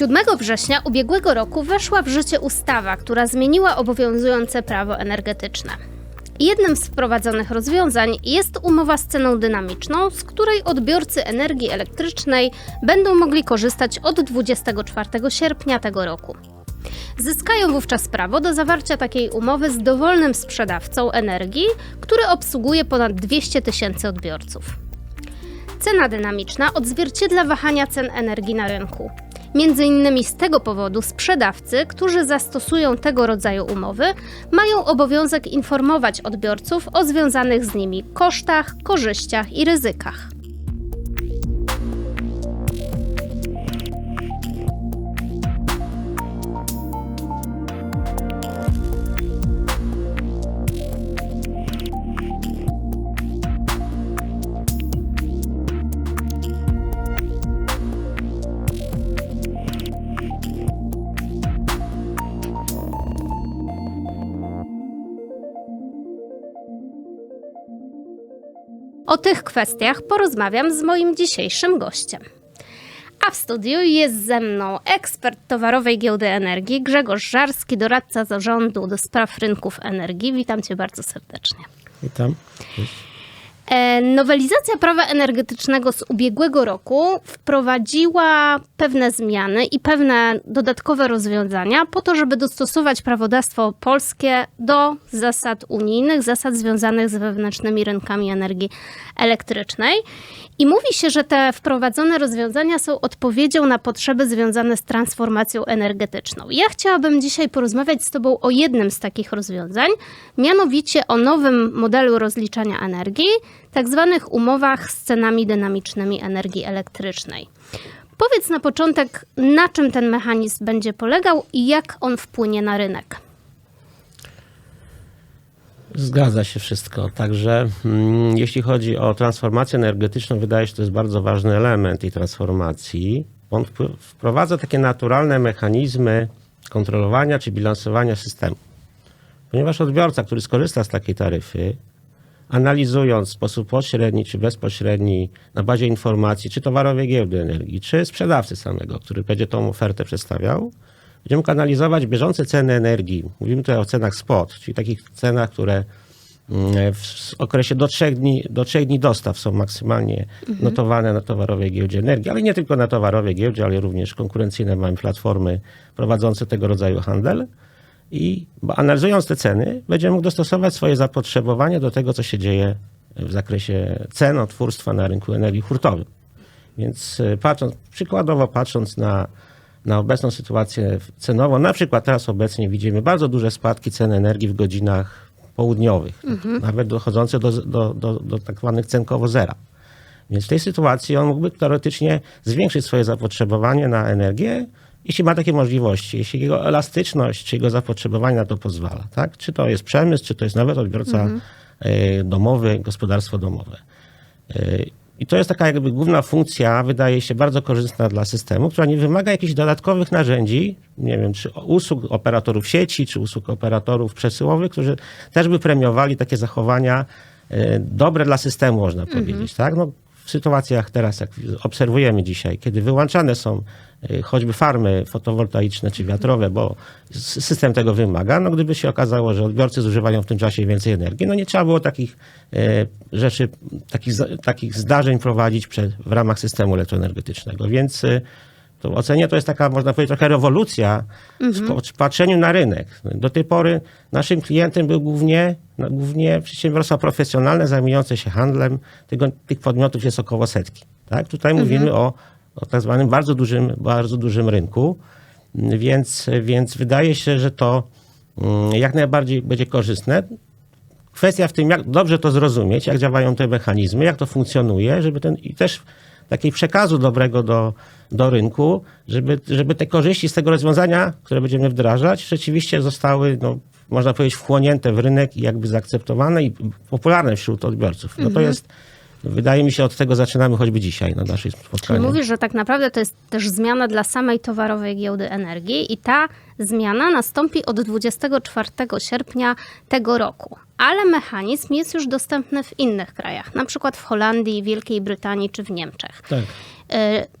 7 września ubiegłego roku weszła w życie ustawa, która zmieniła obowiązujące prawo energetyczne. Jednym z wprowadzonych rozwiązań jest umowa z ceną dynamiczną, z której odbiorcy energii elektrycznej będą mogli korzystać od 24 sierpnia tego roku. Zyskają wówczas prawo do zawarcia takiej umowy z dowolnym sprzedawcą energii, który obsługuje ponad 200 tysięcy odbiorców. Cena dynamiczna odzwierciedla wahania cen energii na rynku. Między innymi z tego powodu sprzedawcy, którzy zastosują tego rodzaju umowy, mają obowiązek informować odbiorców o związanych z nimi kosztach, korzyściach i ryzykach. O tych kwestiach porozmawiam z moim dzisiejszym gościem. A w studiu jest ze mną ekspert towarowej giełdy energii Grzegorz Żarski, doradca zarządu do spraw rynków energii. Witam cię bardzo serdecznie. Witam. E, Nowelizacja prawa energetycznego z ubiegłego roku wprowadziła pewne zmiany i pewne dodatkowe rozwiązania po to, żeby dostosować prawodawstwo polskie do zasad unijnych, zasad związanych z wewnętrznymi rynkami energii elektrycznej. I mówi się, że te wprowadzone rozwiązania są odpowiedzią na potrzeby związane z transformacją energetyczną. Ja chciałabym dzisiaj porozmawiać z Tobą o jednym z takich rozwiązań, mianowicie o nowym modelu rozliczania energii, tak zwanych umowach z cenami dynamicznymi energii elektrycznej. Powiedz na początek, na czym ten mechanizm będzie polegał i jak on wpłynie na rynek. Zgadza się wszystko. Także mm, jeśli chodzi o transformację energetyczną, wydaje się, że to jest bardzo ważny element tej transformacji. On wprowadza takie naturalne mechanizmy kontrolowania czy bilansowania systemu. Ponieważ odbiorca, który skorzysta z takiej taryfy, analizując w sposób pośredni czy bezpośredni na bazie informacji, czy towarowej giełdy energii, czy sprzedawcy samego, który będzie tą ofertę przedstawiał, będzie mógł analizować bieżące ceny energii. Mówimy tutaj o cenach spot, czyli takich cenach, które mm, w okresie do trzech dni, do trzech dni dostaw są maksymalnie notowane na towarowej giełdzie energii, ale nie tylko na towarowej giełdzie, ale również konkurencyjne mamy platformy prowadzące tego rodzaju handel. I analizując te ceny, będzie mógł dostosować swoje zapotrzebowanie do tego, co się dzieje w zakresie cen otwórstwa na rynku energii hurtowym. Więc y, patrząc, przykładowo patrząc na, na obecną sytuację cenową, na przykład teraz obecnie widzimy bardzo duże spadki cen energii w godzinach południowych, nawet dochodzące do, do, do, do tak zwanych cenkowo zera. Więc w tej sytuacji on mógłby teoretycznie zwiększyć swoje zapotrzebowanie na energię, jeśli ma takie możliwości, jeśli jego elastyczność, czy jego zapotrzebowanie na to pozwala. Tak? Czy to jest przemysł, czy to jest nawet odbiorca e, domowy, gospodarstwo domowe. I to jest taka jakby główna funkcja, wydaje się bardzo korzystna dla systemu, która nie wymaga jakichś dodatkowych narzędzi, nie wiem, czy usług operatorów sieci, czy usług operatorów przesyłowych, którzy też by premiowali takie zachowania e, dobre dla systemu, można powiedzieć. Tak? No, w sytuacjach teraz, jak obserwujemy dzisiaj, kiedy wyłączane są choćby farmy fotowoltaiczne czy wiatrowe, bo system tego wymaga, no gdyby się okazało, że odbiorcy zużywają w tym czasie więcej energii, no nie trzeba było takich y, rzeczy, takich, takich zdarzeń prowadzić przed, w ramach systemu elektroenergetycznego. Więc y, to ocenię, to jest taka, można powiedzieć, trochę rewolucja w po- w patrzeniu na rynek. Do tej pory naszym klientem był głównie, no, głównie przedsiębiorstwa profesjonalne zajmujące się handlem. Tego, tych podmiotów jest około setki. Tak? Tutaj mówimy o, o tak zwanym bardzo dużym, bardzo dużym rynku, więc, więc wydaje się, że to mm, jak najbardziej będzie korzystne. Kwestia w tym, jak dobrze to zrozumieć, jak działają te mechanizmy, jak to funkcjonuje, żeby ten i też takiego przekazu dobrego do, do rynku, żeby, żeby te korzyści z tego rozwiązania, które będziemy wdrażać, rzeczywiście zostały, no, można powiedzieć, wchłonięte w rynek i jakby zaakceptowane i popularne wśród odbiorców. No to jest, wydaje mi się, od tego zaczynamy choćby dzisiaj na naszej spotkaniu. mówisz, że tak naprawdę to jest też zmiana dla samej towarowej giełdy energii i ta zmiana nastąpi od 24 sierpnia tego roku. Ale mechanizm jest już dostępny w innych krajach, na przykład w Holandii, Wielkiej Brytanii czy w Niemczech. Tak. Y,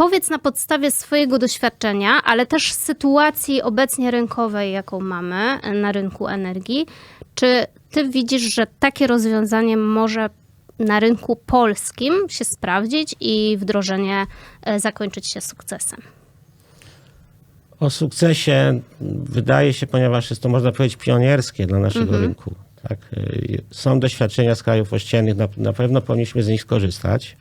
Powiedz na podstawie swojego doświadczenia, ale też sytuacji obecnie rynkowej, jaką mamy na rynku energii, czy ty widzisz, że takie rozwiązanie może na rynku polskim się sprawdzić i wdrożenie e, zakończyć się sukcesem? O sukcesie wydaje się, ponieważ jest to, można powiedzieć, pionierskie dla naszego Mhm. rynku. Tak? Y, Są doświadczenia z krajów ościennych, na, na pewno powinniśmy z nich skorzystać.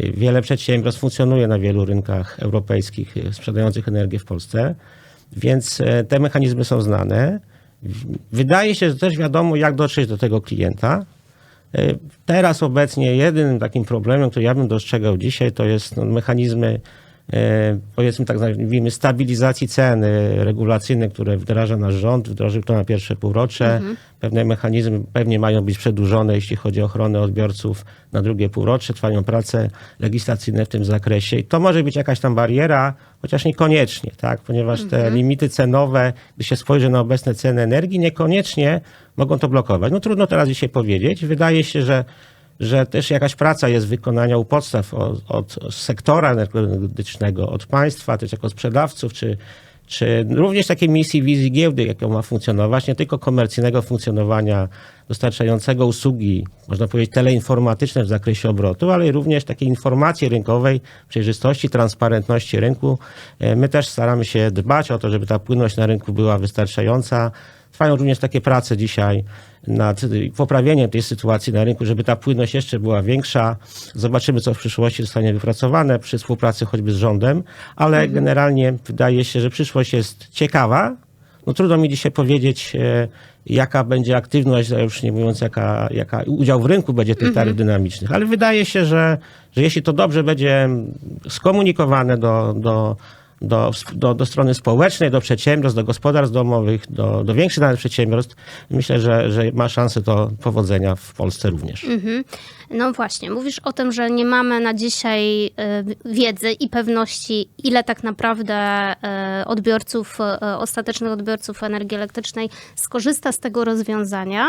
Y, Wiele przedsiębiorstw funkcjonuje na wielu rynkach europejskich sprzedających energię w Polsce, więc e, te mechanizmy są znane. Wydaje się, że też wiadomo, jak dotrzeć do tego klienta. Teraz obecnie jedynym takim problemem, który ja bym dostrzegał dzisiaj, to jest no, mechanizmy, powiedzmy tak nazwijmy, stabilizacji ceny regulacyjne, które wdraża nasz rząd, wdrożył to na pierwsze półrocze. Pewne mechanizmy pewnie mają być przedłużone, jeśli chodzi o ochronę odbiorców na drugie półrocze. Trwają prace legislacyjne w tym zakresie i to może być jakaś tam bariera, chociaż niekoniecznie, tak? ponieważ te limity cenowe, gdy się spojrzy na obecne ceny energii, niekoniecznie mogą to blokować. No trudno teraz dzisiaj powiedzieć. Wydaje się, że że też jakaś praca jest wykonania u podstaw od, od sektora energetycznego, od państwa, też jako sprzedawców, czy, czy również takiej misji, wizji giełdy, jaką ma funkcjonować, nie tylko komercyjnego funkcjonowania dostarczającego usługi, można powiedzieć, teleinformatyczne w zakresie obrotu, ale również takiej informacji rynkowej, przejrzystości, transparentności rynku. E, My też staramy się dbać o to, żeby ta płynność na rynku była wystarczająca. Trwają również takie prace dzisiaj nad y, poprawieniem tej sytuacji na rynku, żeby ta płynność jeszcze była większa. Zobaczymy, co w przyszłości zostanie wypracowane przy współpracy choćby z rządem, ale generalnie wydaje się, że przyszłość jest ciekawa. No trudno mi dzisiaj powiedzieć, e, jaka będzie aktywność, a już nie mówiąc, jaka, jaka udział w rynku będzie tych taryf dynamicznych, ale wydaje się, że, że jeśli to dobrze będzie skomunikowane do, do, do, do, do strony społecznej, do przedsiębiorstw, do gospodarstw domowych, do, do większych nawet przedsiębiorstw, myślę, że, że ma szansę to powodzenia w Polsce również. No właśnie, mówisz o tym, że nie mamy na dzisiaj y, wiedzy i pewności, ile tak naprawdę y, odbiorców, y, ostatecznych odbiorców energii elektrycznej skorzysta z tego rozwiązania.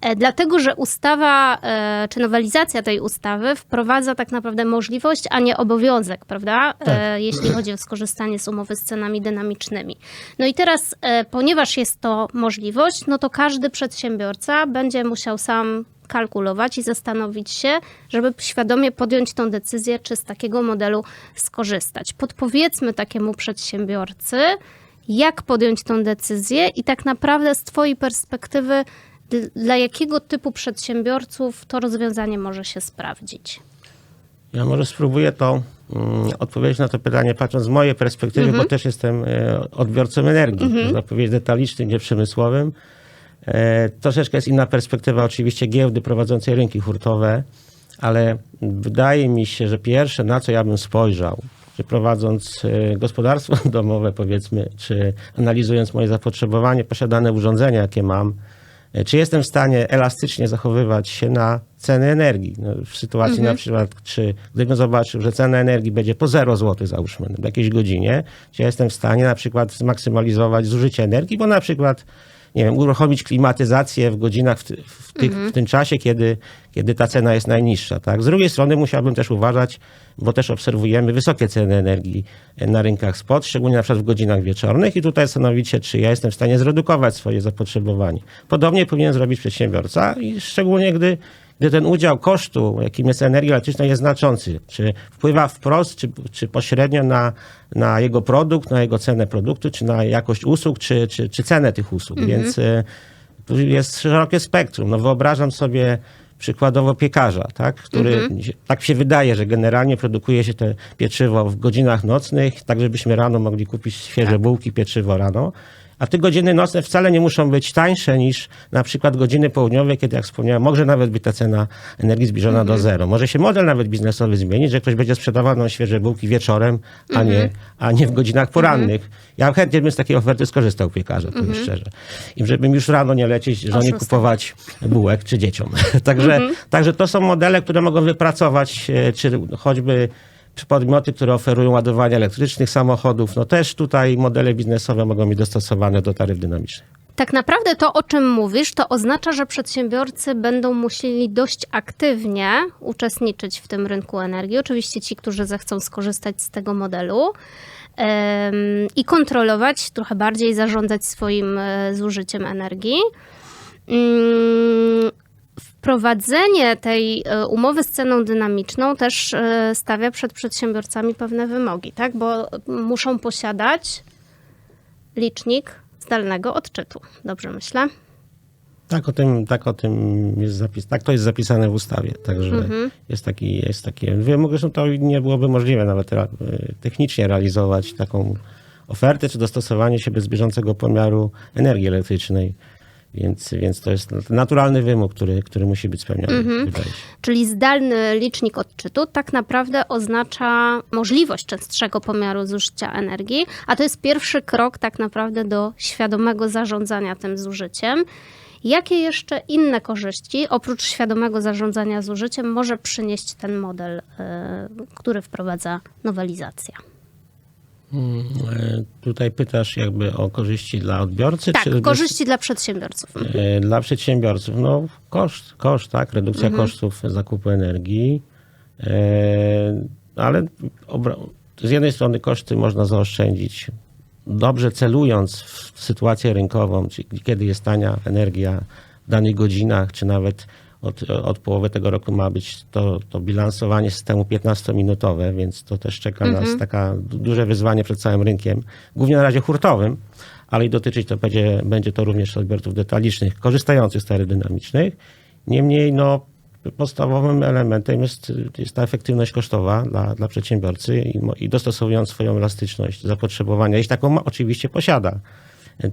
E, Dlatego, że ustawa, e, czy nowelizacja tej ustawy wprowadza tak naprawdę możliwość, a nie obowiązek, prawda? E, Jeśli chodzi o skorzystanie z umowy z cenami dynamicznymi. No i teraz, ponieważ jest to możliwość, no to każdy przedsiębiorca będzie musiał sam kalkulować i zastanowić się, żeby świadomie podjąć tą decyzję, czy z takiego modelu skorzystać. Podpowiedzmy takiemu przedsiębiorcy, jak podjąć tą decyzję i tak naprawdę z Twojej perspektywy, dla jakiego typu przedsiębiorców to rozwiązanie może się sprawdzić. Ja może spróbuję to mm, odpowiedzieć na to pytanie, patrząc z mojej perspektywy, bo też jestem e, odbiorcą energii, można powiedzieć detalicznym, nie przemysłowym. E, troszeczkę jest inna perspektywa oczywiście giełdy prowadzącej rynki hurtowe, ale wydaje mi się, że pierwsze, na co ja bym spojrzał, że prowadząc e, gospodarstwo domowe, powiedzmy, czy analizując moje zapotrzebowanie, posiadane urządzenia, jakie mam, czy jestem w stanie elastycznie zachowywać się na ceny energii? No, w sytuacji na przykład, czy gdybym zobaczył, że cena energii będzie po 0 zł, załóżmy, w jakiejś godzinie, czy jestem w stanie na przykład zmaksymalizować zużycie energii, bo na przykład nie wiem, uruchomić klimatyzację w godzinach w, ty, w, tych, w tym czasie, kiedy, kiedy ta cena jest najniższa. Tak? Z drugiej strony musiałbym też uważać, bo też obserwujemy wysokie ceny energii na rynkach spot, szczególnie na przykład w godzinach wieczornych i tutaj zastanowić się, czy ja jestem w stanie zredukować swoje zapotrzebowanie. Podobnie powinien zrobić przedsiębiorca i szczególnie gdy gdy ten udział kosztu, jakim jest energia elektryczna, jest znaczący, czy wpływa wprost, czy, czy pośrednio na, na jego produkt, na jego cenę produktu, czy na jakość usług, czy, czy, czy cenę tych usług. Więc y, tu jest szerokie spektrum. No wyobrażam sobie przykładowo piekarza, tak, który tak się wydaje, że generalnie produkuje się te pieczywo w godzinach nocnych, tak żebyśmy rano mogli kupić świeże bułki, pieczywo rano. A te godziny nocne wcale nie muszą być tańsze niż na przykład godziny południowe, kiedy jak wspomniałem, może nawet być ta cena energii zbliżona do zero. Może się model nawet biznesowy zmienić, że ktoś będzie sprzedawał nam świeże bułki wieczorem, a, nie, a nie w godzinach porannych. Ja chętnie bym z takiej oferty skorzystał piekarza, powiem szczerze. I żebym już rano nie lecieć, żonie kupować bułek czy dzieciom. także, także to są modele, które mogą wypracować, e, czy choćby czy podmioty, które oferują ładowanie elektrycznych samochodów, no też tutaj modele biznesowe mogą być dostosowane do taryf dynamicznych. Tak naprawdę to, o czym mówisz, to oznacza, że przedsiębiorcy będą musieli dość aktywnie uczestniczyć w tym rynku energii. Oczywiście ci, którzy zechcą skorzystać z tego modelu i kontrolować, trochę bardziej zarządzać swoim e, zużyciem energii. Wprowadzenie tej e, umowy z ceną dynamiczną też e, stawia przed przedsiębiorcami pewne wymogi, tak? Bo muszą posiadać licznik zdalnego odczytu. Dobrze myślę? Tak o tym, tak o tym jest zapis, tak to jest zapisane w ustawie. Także Mhm. jest taki, jest taki wymóg. Zresztą to nie byłoby możliwe nawet re, technicznie realizować taką ofertę, czy dostosowanie się bez bieżącego pomiaru energii elektrycznej. Więc, więc to jest naturalny wymóg, który, który musi być spełniony, Mhm. Czyli zdalny licznik odczytu tak naprawdę oznacza możliwość częstszego pomiaru zużycia energii, a to jest pierwszy krok tak naprawdę do świadomego zarządzania tym zużyciem. Jakie jeszcze inne korzyści, oprócz świadomego zarządzania zużyciem, może przynieść ten model, e, który wprowadza nowelizacja? E, Tutaj pytasz jakby o korzyści dla odbiorcy? Tak, czy korzyści dla przedsiębiorców. E, Dla przedsiębiorców, no koszt, koszt tak, redukcja kosztów zakupu energii, e, ale z jednej strony koszty można zaoszczędzić dobrze celując w sytuację rynkową, czyli kiedy jest tania energia w danych godzinach, czy nawet od, od połowy tego roku ma być to, to bilansowanie systemu 15-minutowe, więc to też czeka nas taka du- duże wyzwanie przed całym rynkiem, głównie na razie hurtowym, ale i dotyczyć to będzie, będzie to również odbiorców detalicznych korzystających z taryf dynamicznych. Niemniej no, podstawowym elementem jest, jest ta efektywność kosztowa dla, dla przedsiębiorcy i, i dostosowując swoją elastyczność zapotrzebowania, jeśli taką ma, oczywiście posiada.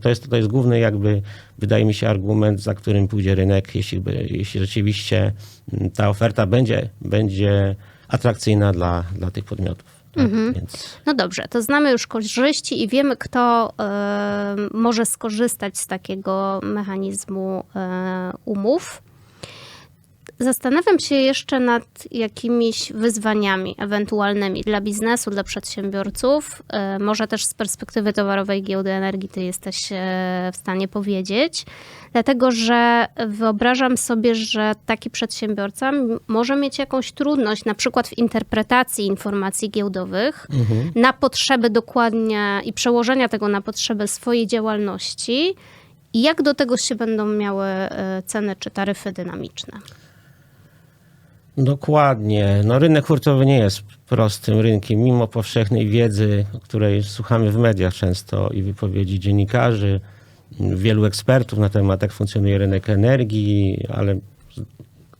To jest, to jest główny jakby, wydaje mi się, argument, za którym pójdzie rynek, jeśli, jeśli rzeczywiście mm, ta oferta będzie, będzie atrakcyjna dla, dla tych podmiotów. Tak? Więc No dobrze, to znamy już korzyści i wiemy, kto e, może skorzystać z takiego mechanizmu e, umów. Zastanawiam się jeszcze nad jakimiś wyzwaniami ewentualnymi dla biznesu, dla przedsiębiorców. E, Może też z perspektywy towarowej giełdy energii ty jesteś e, w stanie powiedzieć, dlatego że wyobrażam sobie, że taki przedsiębiorca może mieć jakąś trudność, na przykład w interpretacji informacji giełdowych na potrzeby dokładnie i przełożenia tego na potrzeby swojej działalności. I jak do tego się będą miały e, ceny czy taryfy dynamiczne? Dokładnie. No, rynek hurtowy nie jest prostym rynkiem, mimo powszechnej wiedzy, której słuchamy w mediach często i wypowiedzi dziennikarzy, wielu ekspertów na temat, jak funkcjonuje rynek energii, ale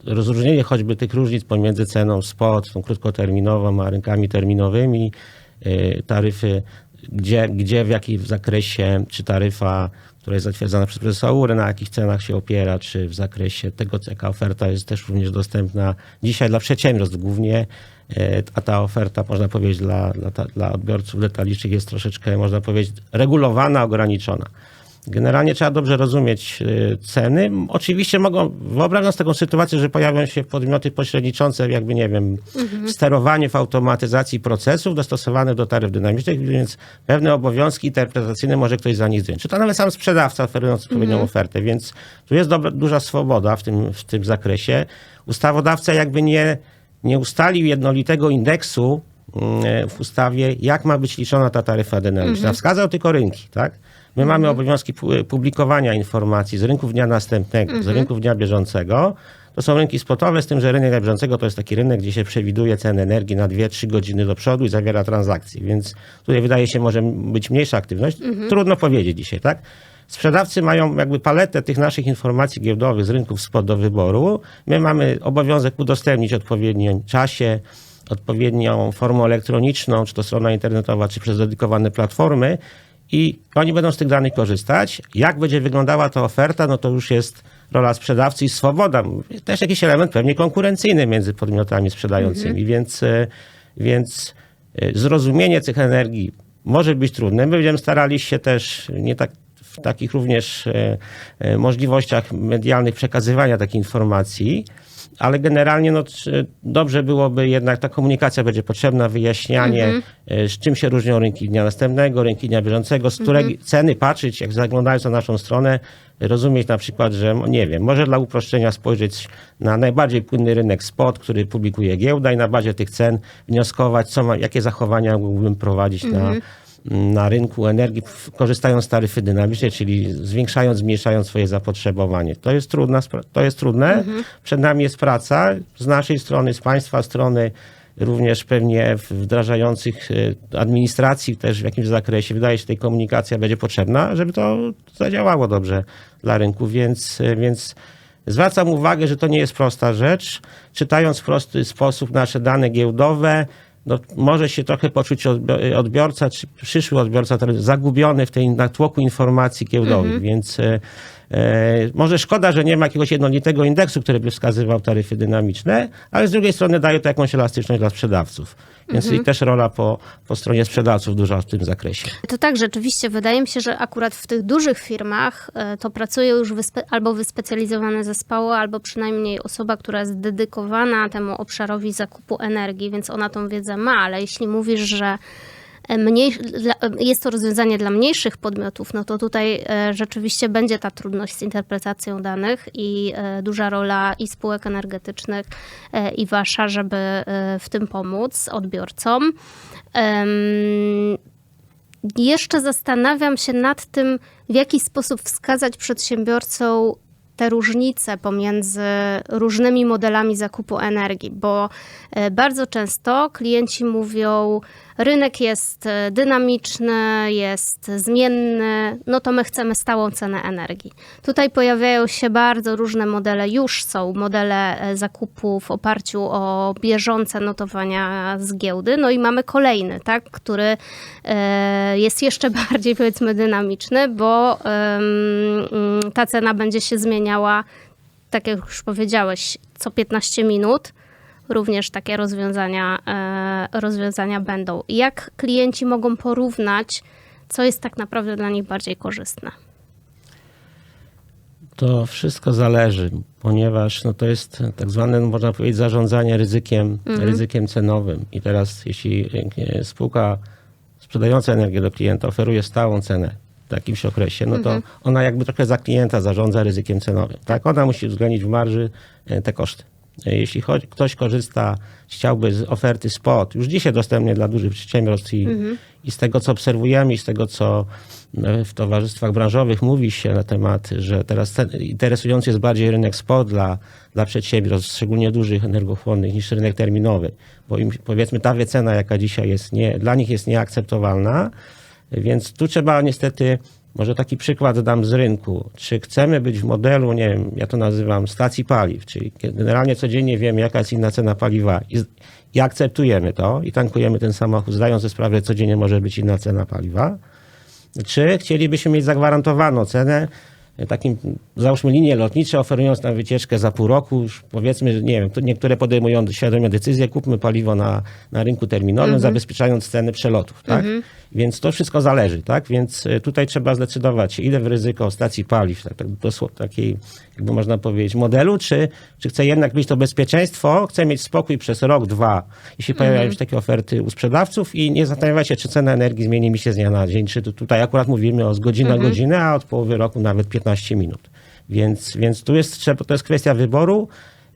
rozróżnienie choćby tych różnic pomiędzy ceną spot, tą krótkoterminową, a rynkami terminowymi, y, taryfy, gdzie, gdzie w jakim zakresie, czy taryfa, która jest zatwierdzana przez prezesa URE, na jakich cenach się opiera, czy w zakresie tego, jaka oferta jest też również dostępna dzisiaj dla przedsiębiorstw głównie, y, a ta oferta, można powiedzieć, dla, dla, dla odbiorców detalicznych jest troszeczkę, można powiedzieć, regulowana, ograniczona. Generalnie trzeba dobrze rozumieć y, ceny. Oczywiście mogą, wyobrażam sobie taką sytuację, że pojawią się podmioty pośredniczące, jakby nie wiem, w sterowaniu, w automatyzacji procesów dostosowanych do taryf dynamicznych, więc pewne obowiązki interpretacyjne może ktoś za nich zdjąć. Czy to nawet sam sprzedawca oferując odpowiednią ofertę, więc tu jest dobra, duża swoboda w tym, w tym zakresie. Ustawodawca jakby nie, nie ustalił jednolitego indeksu w ustawie, jak ma być liczona ta taryfa dynamiczna. Wskazał tylko rynki, tak? My mamy obowiązki pu- publikowania informacji z rynków dnia następnego, z rynków dnia bieżącego. To są rynki spotowe, z tym, że rynek bieżącego to jest taki rynek, gdzie się przewiduje cenę energii na 2-3 godziny do przodu i zawiera transakcje. Więc tutaj wydaje się może być mniejsza aktywność. Trudno powiedzieć dzisiaj, tak? Sprzedawcy mają jakby paletę tych naszych informacji giełdowych z rynków spot do wyboru. My mamy obowiązek udostępnić odpowiednio czasie, odpowiednią formą elektroniczną, czy to strona internetowa, czy przez dedykowane platformy i oni będą z tych danych korzystać. Jak będzie wyglądała ta oferta, no to już jest rola sprzedawcy i swoboda. Też jakiś element pewnie konkurencyjny między podmiotami sprzedającymi, więc, e, więc e, zrozumienie tych energii może być trudne. My będziemy starali się też nie tak w takich również e, możliwościach medialnych przekazywania takiej informacji, ale generalnie no, dobrze byłoby jednak, ta komunikacja będzie potrzebna, wyjaśnianie, e, z czym się różnią rynki dnia następnego, rynki dnia bieżącego, z której ceny patrzeć, jak zaglądając na naszą stronę, rozumieć na przykład, że nie wiem, może dla uproszczenia spojrzeć na najbardziej płynny rynek spot, który publikuje giełda i na bazie tych cen wnioskować, co ma, jakie zachowania mógłbym prowadzić na, na rynku energii, korzystając z taryfy dynamicznej, czyli zwiększając, zmniejszając swoje zapotrzebowanie. To jest, trudna, to jest trudne. Przed nami jest praca z naszej strony, z Państwa strony, również pewnie wdrażających e, administracji też w jakimś zakresie. Wydaje się, że tej komunikacja będzie potrzebna, żeby to zadziałało dobrze dla rynku, więc, e, więc zwracam uwagę, że to nie jest prosta rzecz. Czytając w prosty sposób nasze dane giełdowe, no, może się trochę poczuć odbi- odbiorca, czy przyszły odbiorca zagubiony w tej natłoku informacji giełdowych, więc e, e, może szkoda, że nie ma jakiegoś jednolitego indeksu, który by wskazywał taryfy dynamiczne, ale z drugiej strony daje to jakąś elastyczność dla sprzedawców. Więc i też rola po, po stronie sprzedawców duża w tym zakresie. To tak, rzeczywiście. Wydaje mi się, że akurat w tych dużych firmach e, to pracują już wyspe- albo wyspecjalizowane zespoły, albo przynajmniej osoba, która jest dedykowana temu obszarowi zakupu energii, więc ona tą wiedzę ma, ale jeśli mówisz, że e, mniej, jest to rozwiązanie dla mniejszych podmiotów, no to tutaj e, rzeczywiście będzie ta trudność z interpretacją danych i e, duża rola i spółek energetycznych, e, i wasza, żeby w tym pomóc odbiorcom. Jeszcze zastanawiam się nad tym, w jaki sposób wskazać przedsiębiorcom te różnice pomiędzy różnymi modelami zakupu energii, bo bardzo często klienci mówią, rynek jest e, dynamiczny, jest zmienny, no to my chcemy stałą cenę energii. Tutaj pojawiają się bardzo różne modele, już są modele e, zakupu w oparciu o bieżące notowania z giełdy, no i mamy kolejny, tak, który e, jest jeszcze bardziej powiedzmy dynamiczny, bo mm, ta cena będzie się zmieniała, tak jak już powiedziałeś, co 15 minut. Również takie rozwiązania, e, rozwiązania będą. Jak klienci mogą porównać, co jest tak naprawdę dla nich bardziej korzystne? To wszystko zależy, ponieważ no to jest tak zwane, no można powiedzieć, zarządzanie ryzykiem, ryzykiem cenowym. I teraz, jeśli e, spółka sprzedająca energię do klienta oferuje stałą cenę w jakimś okresie, no to ona jakby trochę za klienta zarządza ryzykiem cenowym. Tak, ona musi uwzględnić w marży e, te koszty. Jeśli ktoś korzysta, chciałby z oferty spot, już dzisiaj dostępnej dla dużych przedsiębiorstw i, i z tego, co obserwujemy i z tego, co e, w towarzystwach branżowych mówi się na temat, że teraz ten, interesujący jest bardziej rynek spot dla, dla przedsiębiorstw, szczególnie dużych, energochłonnych, niż rynek terminowy, bo im powiedzmy ta wycena, jaka dzisiaj jest, nie, dla nich jest nieakceptowalna, więc tu trzeba niestety, może taki przykład dam z rynku. Czy chcemy być w modelu, nie wiem, ja to nazywam stacji paliw, czyli generalnie codziennie wiemy, jaka jest inna cena paliwa i, i akceptujemy to i tankujemy ten samochód, zdając sobie sprawę, że codziennie może być inna cena paliwa. Czy chcielibyśmy mieć zagwarantowaną cenę, takim, załóżmy linie lotnicze, oferując nam wycieczkę za pół roku, już powiedzmy, że nie wiem, niektóre podejmują świadomie decyzję, kupmy paliwo na, na rynku terminowym, zabezpieczając ceny przelotów, tak? Więc to wszystko zależy, tak? Więc y, tutaj trzeba zdecydować się, ile w ryzyko stacji paliw, tak, tak, dosło- takiej, jakby można powiedzieć, modelu, czy, czy chcę jednak mieć to bezpieczeństwo, chcę mieć spokój przez rok, dwa, jeśli pojawiają się takie oferty u sprzedawców i nie zastanawiać się, czy cena energii zmieni mi się z dnia na dzień, czy tu, tutaj akurat mówimy o z godziny na godzinę, a od połowy roku nawet 15 minut. Więc, więc tu jest, to jest kwestia wyboru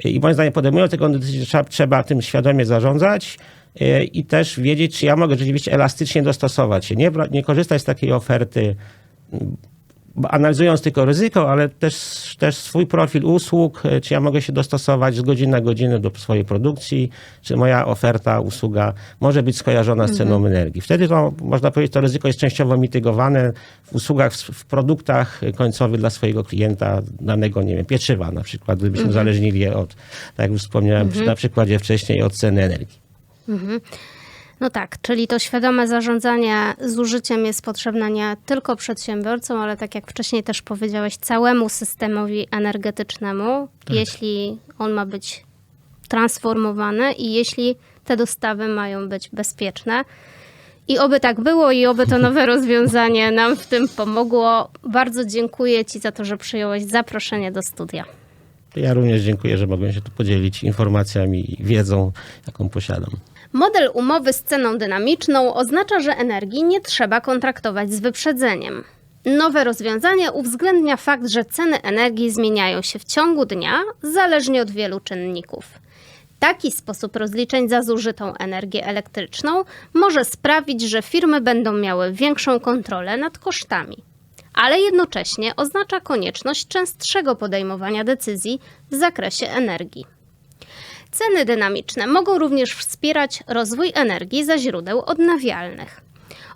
i moim zdaniem podejmując taką decyzję, trzeba, trzeba tym świadomie zarządzać e, i też wiedzieć, czy ja mogę rzeczywiście elastycznie dostosować się. Nie, nie korzystać z takiej oferty analizując tylko ryzyko, ale też, też swój profil usług, e, czy ja mogę się dostosować z godziny na godzinę do swojej produkcji, czy moja oferta, usługa może być skojarzona z ceną energii. Wtedy to, można powiedzieć, to ryzyko jest częściowo mitygowane w usługach, w, produktach końcowych dla swojego klienta, danego, nie wiem, pieczywa na przykład, gdybyśmy uzależnili je od, tak jak już wspomniałem przy- na przykładzie wcześniej, od ceny energii. No tak, czyli to świadome zarządzanie zużyciem jest potrzebne nie tylko przedsiębiorcom, ale tak jak wcześniej też powiedziałeś, całemu systemowi energetycznemu, jeśli on ma być transformowany i jeśli te dostawy mają być bezpieczne. I oby tak było i oby to nowe rozwiązanie nam w tym pomogło. Bardzo dziękuję Ci za to, że przyjąłeś zaproszenie do studia. Ja również dziękuję, że mogłem się tu podzielić informacjami i wiedzą, jaką posiadam. Model umowy z ceną dynamiczną oznacza, że energii nie trzeba kontraktować z wyprzedzeniem. Nowe rozwiązanie uwzględnia fakt, że ceny energii zmieniają się w ciągu dnia zależnie od wielu czynników. Taki sposób rozliczeń za zużytą energię elektryczną może sprawić, że firmy będą miały większą kontrolę nad kosztami, ale jednocześnie oznacza konieczność częstszego podejmowania decyzji w zakresie energii. Ceny dynamiczne mogą również wspierać rozwój energii ze źródeł odnawialnych.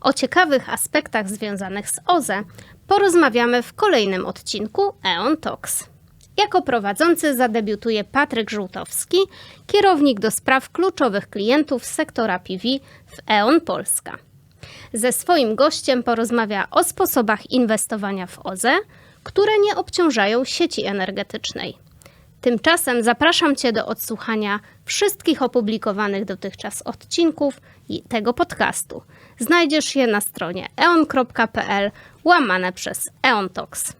O ciekawych aspektach związanych z OZE porozmawiamy w kolejnym odcinku EON Talks. Jako prowadzący zadebiutuje Patryk Żółtowski, kierownik do spraw kluczowych klientów sektora PV w EON Polska. Ze swoim gościem porozmawia o sposobach inwestowania w OZE, które nie obciążają sieci energetycznej. Tymczasem zapraszam Cię do odsłuchania wszystkich opublikowanych dotychczas odcinków tego podcastu. Znajdziesz je na stronie eon.pl łamane przez EON Talks.